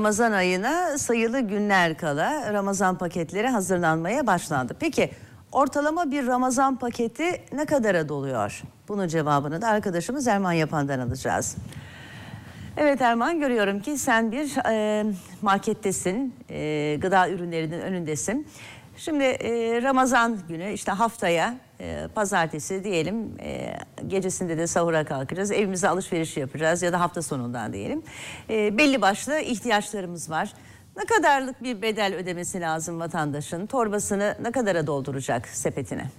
Ramazan ayına sayılı günler kala Ramazan paketleri hazırlanmaya başlandı. Peki ortalama bir Ramazan paketi ne kadara doluyor? Bunun cevabını da arkadaşımız Erman Yapan'dan alacağız. Evet Erman görüyorum ki sen bir e, markettesin, e, gıda ürünlerinin önündesin. Şimdi e, Ramazan günü işte haftaya e, pazartesi diyelim e, gecesinde de sahura kalkacağız. Evimize alışveriş yapacağız ya da hafta sonundan diyelim. E, belli başlı ihtiyaçlarımız var. Ne kadarlık bir bedel ödemesi lazım vatandaşın? Torbasını ne kadara dolduracak sepetine?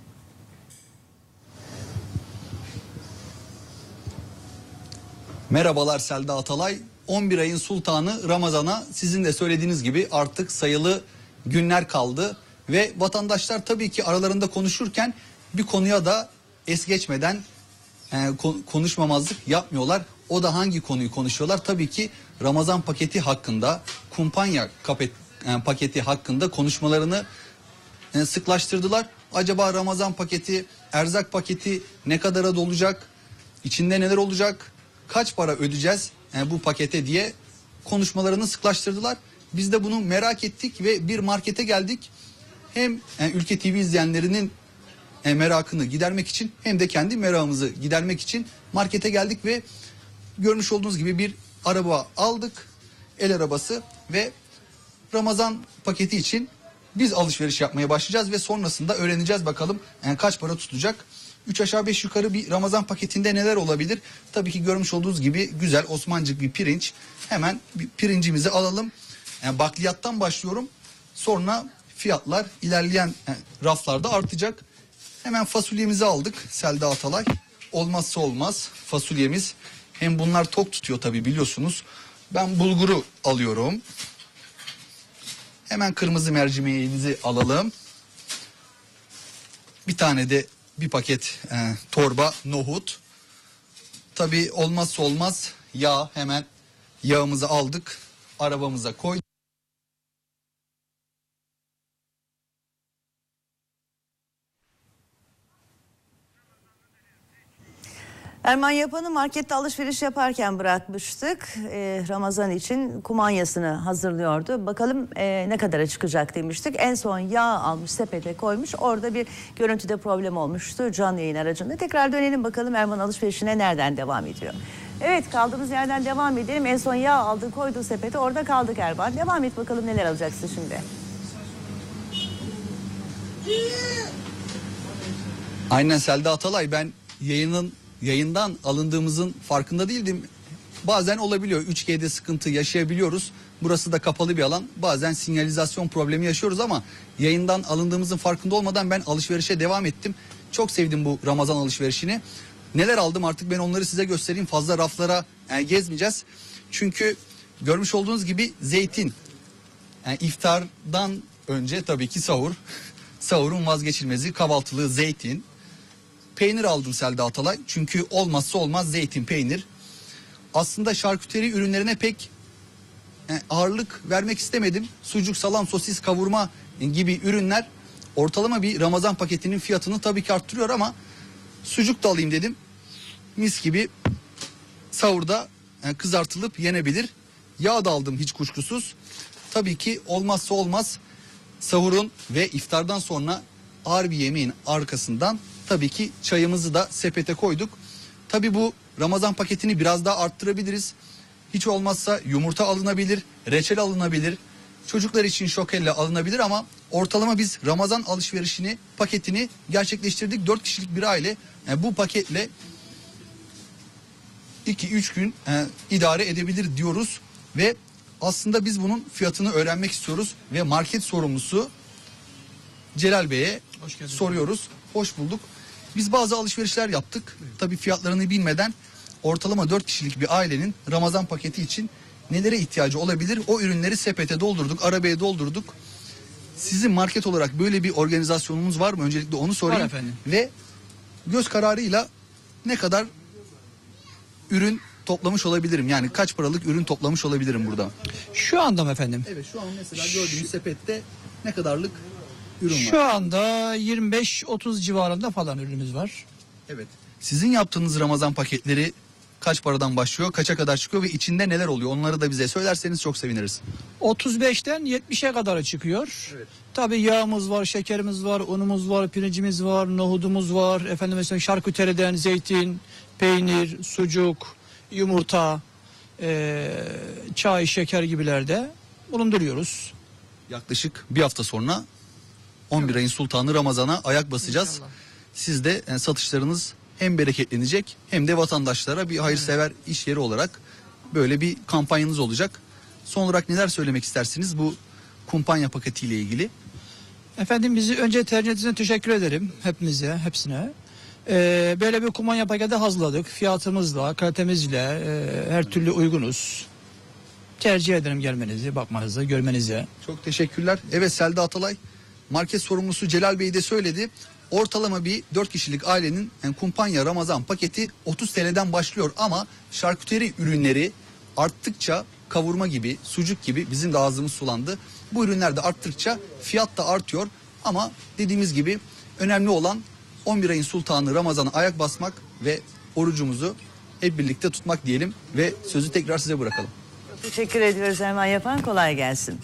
Merhabalar Selda Atalay. 11 ayın sultanı Ramazan'a sizin de söylediğiniz gibi artık sayılı günler kaldı. Ve vatandaşlar tabii ki aralarında konuşurken bir konuya da es geçmeden e, ko- konuşmamazlık yapmıyorlar. O da hangi konuyu konuşuyorlar? Tabii ki Ramazan paketi hakkında, kumpanya kapet, e, paketi hakkında konuşmalarını e, sıklaştırdılar. Acaba Ramazan paketi, erzak paketi ne kadara dolacak? İçinde neler olacak? Kaç para ödeyeceğiz e, bu pakete diye konuşmalarını sıklaştırdılar. Biz de bunu merak ettik ve bir markete geldik. Hem e, Ülke TV izleyenlerinin merakını gidermek için hem de kendi merakımızı gidermek için markete geldik ve görmüş olduğunuz gibi bir araba aldık. El arabası ve Ramazan paketi için biz alışveriş yapmaya başlayacağız ve sonrasında öğreneceğiz bakalım yani kaç para tutacak. 3 aşağı 5 yukarı bir Ramazan paketinde neler olabilir? Tabii ki görmüş olduğunuz gibi güzel Osmancık bir pirinç. Hemen bir pirincimizi alalım. Yani bakliyattan başlıyorum. Sonra fiyatlar ilerleyen raflarda artacak. Hemen fasulyemizi aldık Selda Atalay. Olmazsa olmaz fasulyemiz. Hem bunlar tok tutuyor tabii biliyorsunuz. Ben bulguru alıyorum. Hemen kırmızı mercimeğimizi alalım. Bir tane de bir paket e, torba nohut. Tabii olmazsa olmaz yağ hemen yağımızı aldık. Arabamıza koyduk. Erman Yapan'ı markette alışveriş yaparken bırakmıştık. Ee, Ramazan için kumanyasını hazırlıyordu. Bakalım e, ne kadara çıkacak demiştik. En son yağ almış sepete koymuş. Orada bir görüntüde problem olmuştu canlı yayın aracında. Tekrar dönelim bakalım Erman alışverişine nereden devam ediyor. Evet kaldığımız yerden devam edelim. En son yağ aldı koydu sepete orada kaldık Erman. Devam et bakalım neler alacaksın şimdi. Aynen Selda Atalay ben yayının yayından alındığımızın farkında değildim. Bazen olabiliyor 3G'de sıkıntı yaşayabiliyoruz. Burası da kapalı bir alan. Bazen sinyalizasyon problemi yaşıyoruz ama yayından alındığımızın farkında olmadan ben alışverişe devam ettim. Çok sevdim bu Ramazan alışverişini. Neler aldım artık ben onları size göstereyim. Fazla raflara e, gezmeyeceğiz. Çünkü görmüş olduğunuz gibi zeytin. Yani iftardan önce tabii ki sahur. Sahurun vazgeçilmezi kahvaltılığı zeytin. Peynir aldım Selda Atalay. Çünkü olmazsa olmaz zeytin peynir. Aslında şarküteri ürünlerine pek e, ağırlık vermek istemedim. Sucuk, salam, sosis, kavurma gibi ürünler ortalama bir Ramazan paketinin fiyatını tabii ki arttırıyor ama sucuk da alayım dedim. Mis gibi sahurda e, kızartılıp yenebilir. Yağ da aldım hiç kuşkusuz. Tabii ki olmazsa olmaz sahurun ve iftardan sonra ağır bir yemeğin arkasından tabii ki çayımızı da sepete koyduk. Tabii bu Ramazan paketini biraz daha arttırabiliriz. Hiç olmazsa yumurta alınabilir, reçel alınabilir. Çocuklar için şokelle alınabilir ama ortalama biz Ramazan alışverişini, paketini gerçekleştirdik. 4 kişilik bir aile e, bu paketle 2-3 gün e, idare edebilir diyoruz ve aslında biz bunun fiyatını öğrenmek istiyoruz ve market sorumlusu Celal Bey'e soruyoruz. Hoş bulduk. Biz bazı alışverişler yaptık. Tabii fiyatlarını bilmeden ortalama 4 kişilik bir ailenin Ramazan paketi için nelere ihtiyacı olabilir? O ürünleri sepete doldurduk, arabaya doldurduk. Sizin market olarak böyle bir organizasyonunuz var mı? Öncelikle onu sorayım. Var efendim. Ve göz kararıyla ne kadar ürün toplamış olabilirim? Yani kaç paralık ürün toplamış olabilirim burada? Şu anda mı efendim? Evet şu an mesela gördüğünüz sepette ne kadarlık ürün Şu anda 25-30 civarında falan ürünümüz var. Evet. Sizin yaptığınız Ramazan paketleri kaç paradan başlıyor, kaça kadar çıkıyor ve içinde neler oluyor? Onları da bize söylerseniz çok seviniriz. 35'ten 70'e kadar çıkıyor. Tabii yağımız var, şekerimiz var, unumuz var, pirincimiz var, nohudumuz var. Efendim mesela şarküteriden zeytin, peynir, sucuk, yumurta, eee, çay, şeker gibilerde bulunduruyoruz. Yaklaşık bir hafta sonra 11 ayın sultanı Ramazan'a ayak basacağız. İnşallah. Siz de yani satışlarınız hem bereketlenecek hem de vatandaşlara bir hayırsever iş yeri olarak böyle bir kampanyanız olacak. Son olarak neler söylemek istersiniz bu kumpanya paketiyle ilgili? Efendim bizi önce tercih ettiğiniz için teşekkür ederim hepimize, hepsine. Ee, böyle bir kumanya paketi hazırladık. Fiyatımızla, kalitemizle e, her türlü uygunuz. Tercih ederim gelmenizi, bakmanızı, görmenizi. Çok teşekkürler. Evet Selda Atalay market sorumlusu Celal Bey de söyledi. Ortalama bir 4 kişilik ailenin yani kumpanya Ramazan paketi 30 TL'den başlıyor ama şarküteri ürünleri arttıkça kavurma gibi, sucuk gibi bizim de ağzımız sulandı. Bu ürünler de arttıkça fiyat da artıyor ama dediğimiz gibi önemli olan 11 ayın sultanı Ramazan'a ayak basmak ve orucumuzu hep birlikte tutmak diyelim ve sözü tekrar size bırakalım. Teşekkür ediyoruz Erman Yapan. Kolay gelsin.